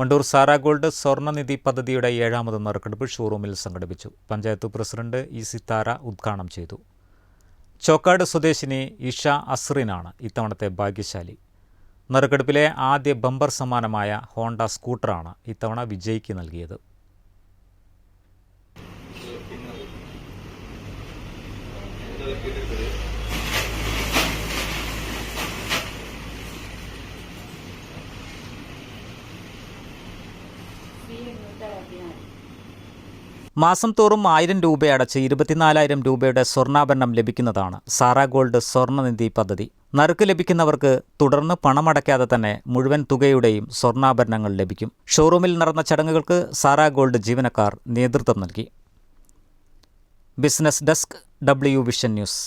Wandoor Sarah gold സ്വർണനിധി പദ്ധതിയുടെ ഏഴാമത് നറുക്കെടുപ്പ് ഷോറൂമിൽ സംഘടിപ്പിച്ചു. പഞ്ചായത്ത് പ്രസിഡന്റ് ഇ സിത്താര ഉദ്ഘാടനം ചെയ്തു. ചോക്കാട് സ്വദേശിനി ഇഷ അസ്റിനാണ് ഇത്തവണത്തെ ഭാഗ്യശാലി. നറുക്കെടുപ്പിലെ ആദ്യ ബമ്പർ സമ്മാനമായ ഹോണ്ട സ്കൂട്ടറാണ് ഇത്തവണ വിജയിക്ക് നൽകിയത്. മാസം തോറും ആയിരം രൂപ അടച്ച് ഇരുപത്തിനാലായിരം രൂപയുടെ സ്വർണാഭരണം ലഭിക്കുന്നതാണ് സാറാ ഗോൾഡ് സ്വർണനിധി പദ്ധതി. നറുക്ക് ലഭിക്കുന്നവർക്ക് തുടർന്ന് പണമടയ്ക്കാതെ തന്നെ മുഴുവൻ തുകയുടെയും സ്വർണാഭരണങ്ങൾ ലഭിക്കും. ഷോറൂമിൽ നടന്ന ചടങ്ങുകൾക്ക് സാറാ ഗോൾഡ് ജീവനക്കാർ നേതൃത്വം നൽകി. Business desk W vision news.